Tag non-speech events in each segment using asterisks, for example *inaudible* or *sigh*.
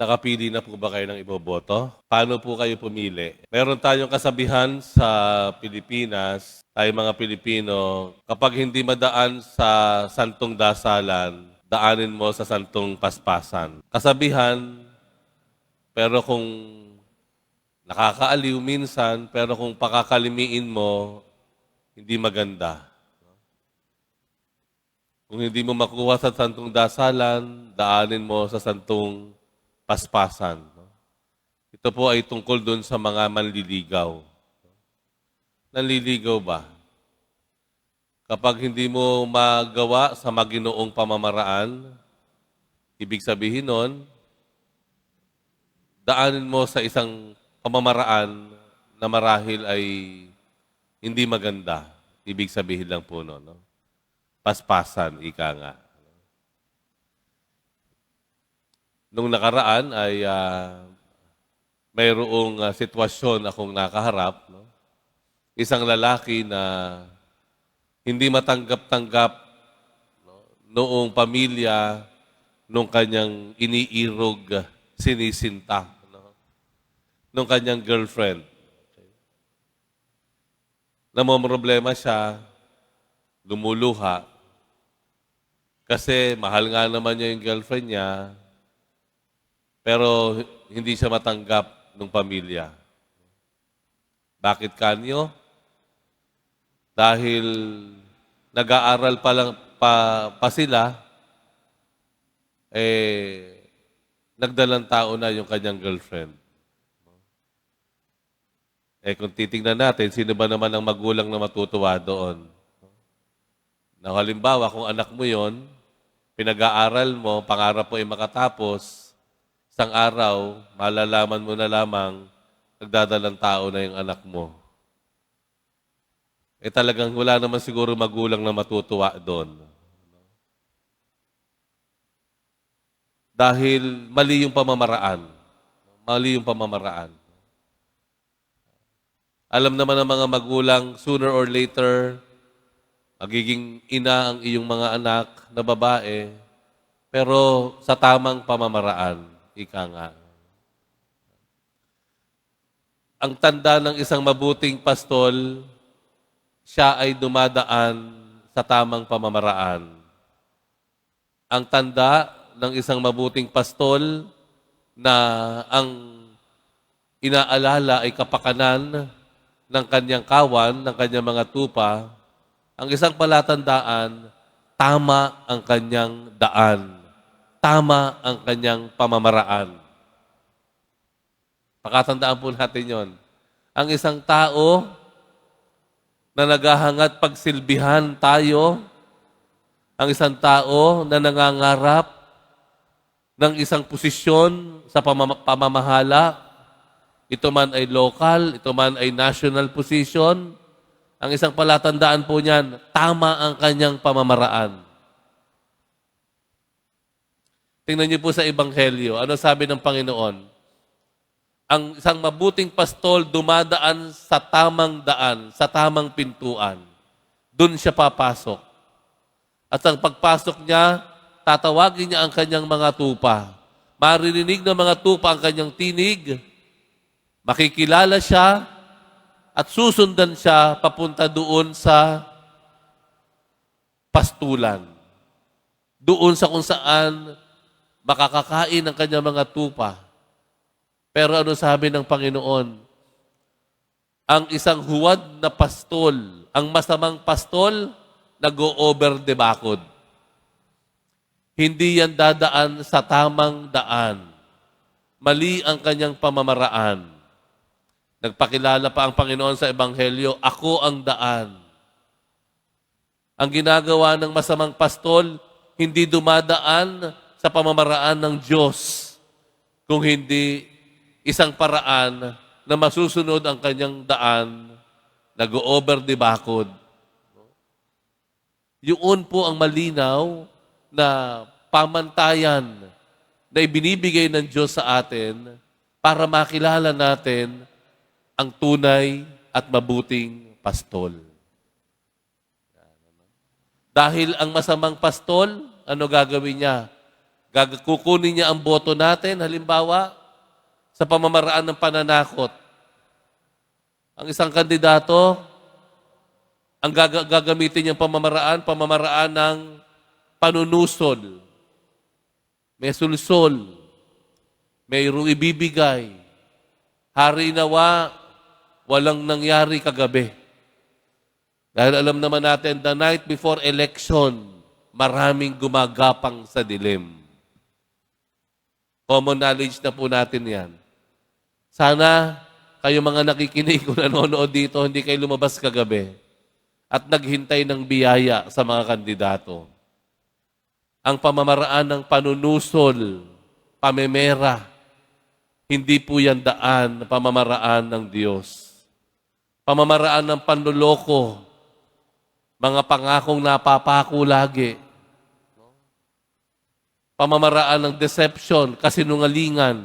Nakapili na po ba kayo ng iboboto? Paano po kayo pumili? Meron tayong kasabihan sa Pilipinas, tayo mga Pilipino, kapag hindi madaan sa santong dasalan, daanin mo sa santong paspasan. Kasabihan, pero kung nakakaaliw minsan, pero kung pakakalimiin mo, hindi maganda. Kung hindi mo makuha sa santong dasalan, daanin mo sa santong paspasan. Ito po ay tungkol doon sa mga manliligaw. Nanliligaw ba? Kapag hindi mo magawa sa maginoong pamamaraan, ibig sabihin nun, daanin mo sa isang pamamaraan na marahil ay hindi maganda. Ibig sabihin lang po no, no? Paspasan, ika nga. Nung nakaraan ay ah, mayroong ah, sitwasyon akong nakaharap. No? Isang lalaki na hindi matanggap-tanggap no? noong pamilya nung kanyang iniirog, sinisinta. No? Nung kanyang girlfriend. Okay. Namomroblema siya, lumuluha, kasi mahal nga naman niya yung girlfriend niya, pero hindi siya matanggap ng pamilya. Bakit kanyo? Dahil nag-aaral pa lang pa, pa sila, eh, nagdalang tao na yung kanyang girlfriend. Eh kung titingnan natin, sino ba naman ang magulang na matutuwa doon? Na halimbawa, kung anak mo yon, pinag-aaral mo, pangarap mo ay makatapos, isang araw, malalaman mo na lamang, nagdadalang tao na yung anak mo. Eh talagang wala naman siguro magulang na matutuwa doon. Dahil mali yung pamamaraan. Mali yung pamamaraan. Alam naman ng mga magulang, sooner or later, magiging ina ang iyong mga anak na babae, pero sa tamang pamamaraan, ika nga. Ang tanda ng isang mabuting pastol, siya ay dumadaan sa tamang pamamaraan. Ang tanda ng isang mabuting pastol na ang inaalala ay kapakanan ng kanyang kawan, ng kanyang mga tupa, ang isang palatandaan, tama ang kanyang daan. Tama ang kanyang pamamaraan. Pakatandaan po natin yon. Ang isang tao na naghahangat pagsilbihan tayo, ang isang tao na nangangarap ng isang posisyon sa pamama- pamamahala, ito man ay local, ito man ay national position, ang isang palatandaan po niyan, tama ang kanyang pamamaraan. Tingnan niyo po sa Ebanghelyo, ano sabi ng Panginoon? Ang isang mabuting pastol dumadaan sa tamang daan, sa tamang pintuan. Doon siya papasok. At ang pagpasok niya, tatawagin niya ang kanyang mga tupa. Maririnig ng mga tupa ang kanyang tinig. Makikilala siya at susundan siya papunta doon sa pastulan. Doon sa kung saan makakakain ang kanyang mga tupa. Pero ano sabi ng Panginoon? Ang isang huwad na pastol, ang masamang pastol, nag-over the bakod. Hindi yan dadaan sa tamang daan. Mali ang kanyang pamamaraan. Nagpakilala pa ang Panginoon sa Ebanghelyo, Ako ang daan. Ang ginagawa ng masamang pastol, hindi dumadaan sa pamamaraan ng Diyos, kung hindi isang paraan na masusunod ang kanyang daan, nag-over the bakod. Yun po ang malinaw na pamantayan na ibinibigay ng Diyos sa atin para makilala natin ang tunay at mabuting pastol. Dahil ang masamang pastol, ano gagawin niya? Gag- Kukunin niya ang boto natin, halimbawa, sa pamamaraan ng pananakot. Ang isang kandidato, ang gaga- gagamitin niyang pamamaraan, pamamaraan ng panunusol. May sulsol. Mayroong ibibigay. Hari nawa, walang nangyari kagabi. Dahil alam naman natin, the night before election, maraming gumagapang sa dilim. Common knowledge na po natin yan. Sana kayo mga nakikinig *laughs* kung nanonood dito, hindi kayo lumabas kagabi at naghintay ng biyaya sa mga kandidato. Ang pamamaraan ng panunusol, pamemera, hindi po yan daan na pamamaraan ng Diyos. Pamamaraan ng panluloko, mga pangakong napapako lagi. Pamamaraan ng deception, kasinungalingan.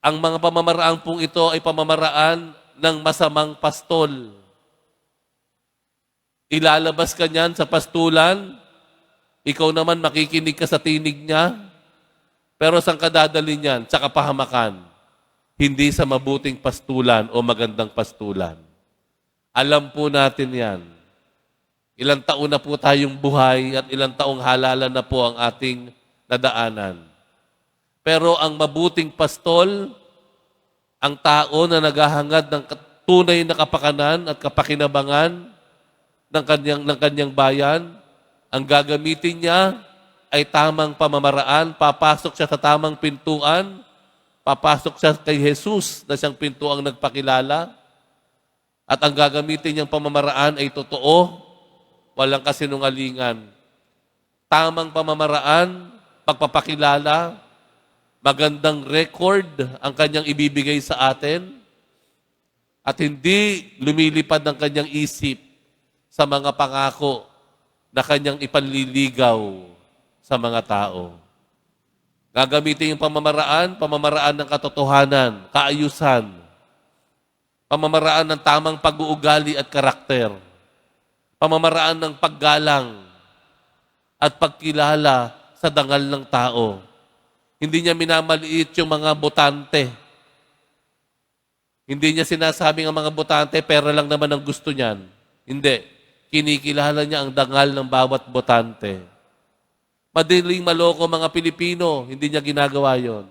Ang mga pamamaraan pong ito ay pamamaraan ng masamang pastol. Ilalabas ka niyan sa pastulan, ikaw naman makikinig ka sa tinig niya, pero saan ka dadali niyan? Sa kapahamakan. Hindi sa mabuting pastulan o magandang pastulan. Alam po natin yan. Ilang taon na po tayong buhay at ilang taong halalan na po ang ating nadaanan. Pero ang mabuting pastol, ang tao na naghahangad ng tunay na kapakanan at kapakinabangan ng kanyang, ng kanyang bayan, ang gagamitin niya ay tamang pamamaraan, papasok siya sa tamang pintuan, papasok siya kay Jesus na siyang pintuang nagpakilala, at ang gagamitin niyang pamamaraan ay totoo, walang kasinungalingan. Tamang pamamaraan, pagpapakilala, magandang record ang kanyang ibibigay sa atin, at hindi lumilipad ng kanyang isip sa mga pangako na kanyang ipanliligaw sa mga tao. Gagamitin yung pamamaraan, pamamaraan ng katotohanan, kaayusan, pamamaraan ng tamang pag-uugali at karakter, pamamaraan ng paggalang at pagkilala sa dangal ng tao. Hindi niya minamaliit yung mga botante. Hindi niya sinasabing ang mga botante, pera lang naman ang gusto niyan. Hindi. Kinikilala niya ang dangal ng bawat botante. Madaling maloko mga Pilipino, hindi niya ginagawa yon.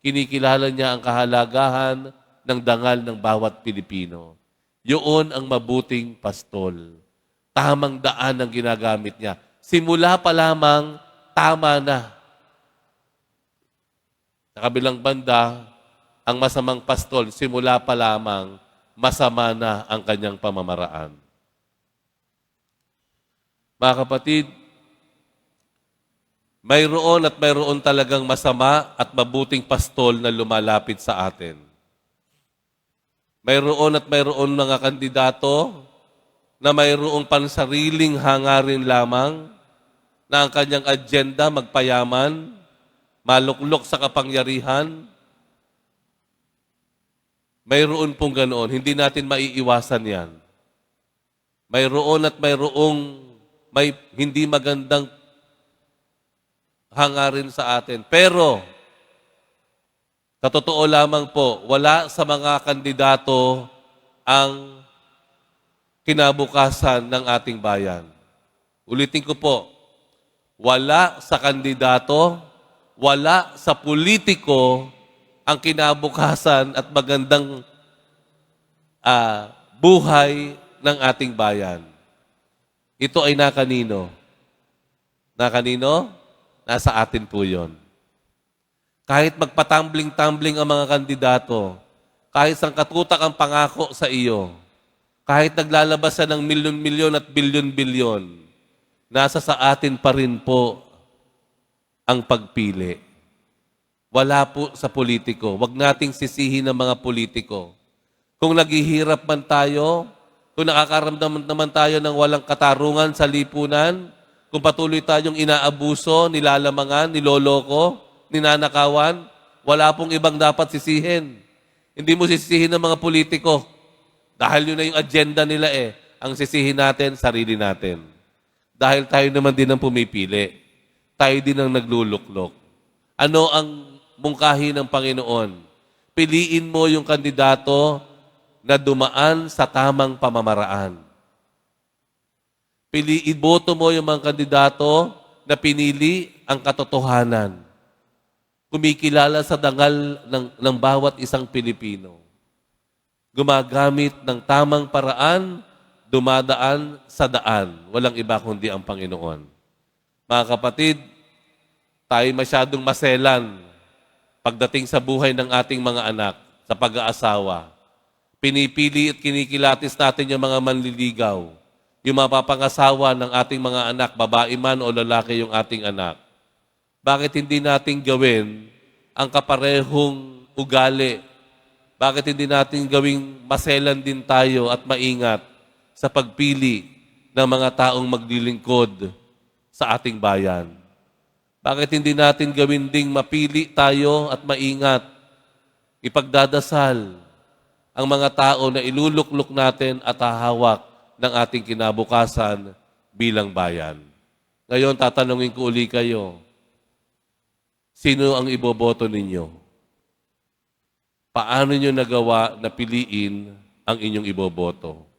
Kinikilala niya ang kahalagahan ng dangal ng bawat Pilipino. Yun ang mabuting pastol. Tamang daan ang ginagamit niya. Simula pa lamang, tama na. Sa kabilang banda, ang masamang pastol, simula pa lamang, masama na ang kanyang pamamaraan. Mga kapatid, mayroon at mayroon talagang masama at mabuting pastol na lumalapit sa atin. Mayroon at mayroon mga kandidato na mayroong pansariling hangarin lamang na ang kanyang agenda magpayaman, maluklok sa kapangyarihan. Mayroon pong ganoon. Hindi natin maiiwasan yan. Mayroon at mayroong may hindi magandang hangarin sa atin. Pero, sa totoo lamang po, wala sa mga kandidato ang kinabukasan ng ating bayan. Ulitin ko po, wala sa kandidato, wala sa politiko ang kinabukasan at magandang ah, buhay ng ating bayan. Ito ay nakanino. Nakanino? Nasa atin po yon. Kahit magpatumbling-tumbling ang mga kandidato, kahit sang katutak ang pangako sa iyo, kahit naglalabas sa ng milyon-milyon at bilyon-bilyon, nasa sa atin pa rin po ang pagpili. Wala po sa politiko. Huwag nating sisihin ng mga politiko. Kung naghihirap man tayo, kung nakakaramdaman naman tayo ng walang katarungan sa lipunan, kung patuloy tayong inaabuso, nilalamangan, niloloko, ninanakawan, wala pong ibang dapat sisihin. Hindi mo sisihin ng mga politiko. Dahil yun na yung agenda nila eh. Ang sisihin natin, sarili natin. Dahil tayo naman din ang pumipili. tayo din ang nagluluklok. Ano ang mungkahi ng Panginoon? Piliin mo yung kandidato na dumaan sa tamang pamamaraan. Pili, iboto mo yung mga kandidato na pinili ang katotohanan. Kumikilala sa dangal ng, ng bawat isang Pilipino. Gumagamit ng tamang paraan, dumadaan sa daan. Walang iba kundi ang Panginoon. Mga kapatid, tayo masyadong maselan pagdating sa buhay ng ating mga anak sa pag-aasawa. Pinipili at kinikilatis natin yung mga manliligaw, yung mapapangasawa ng ating mga anak, babae man o lalaki yung ating anak. Bakit hindi natin gawin ang kaparehong ugali? Bakit hindi natin gawing maselan din tayo at maingat sa pagpili ng mga taong maglilingkod sa ating bayan? Bakit hindi natin gawin ding mapili tayo at maingat, ipagdadasal ang mga tao na iluluklok natin at hahawak ng ating kinabukasan bilang bayan? Ngayon, tatanungin ko uli kayo, sino ang iboboto ninyo? Paano nyo nagawa na piliin ang inyong iboboto?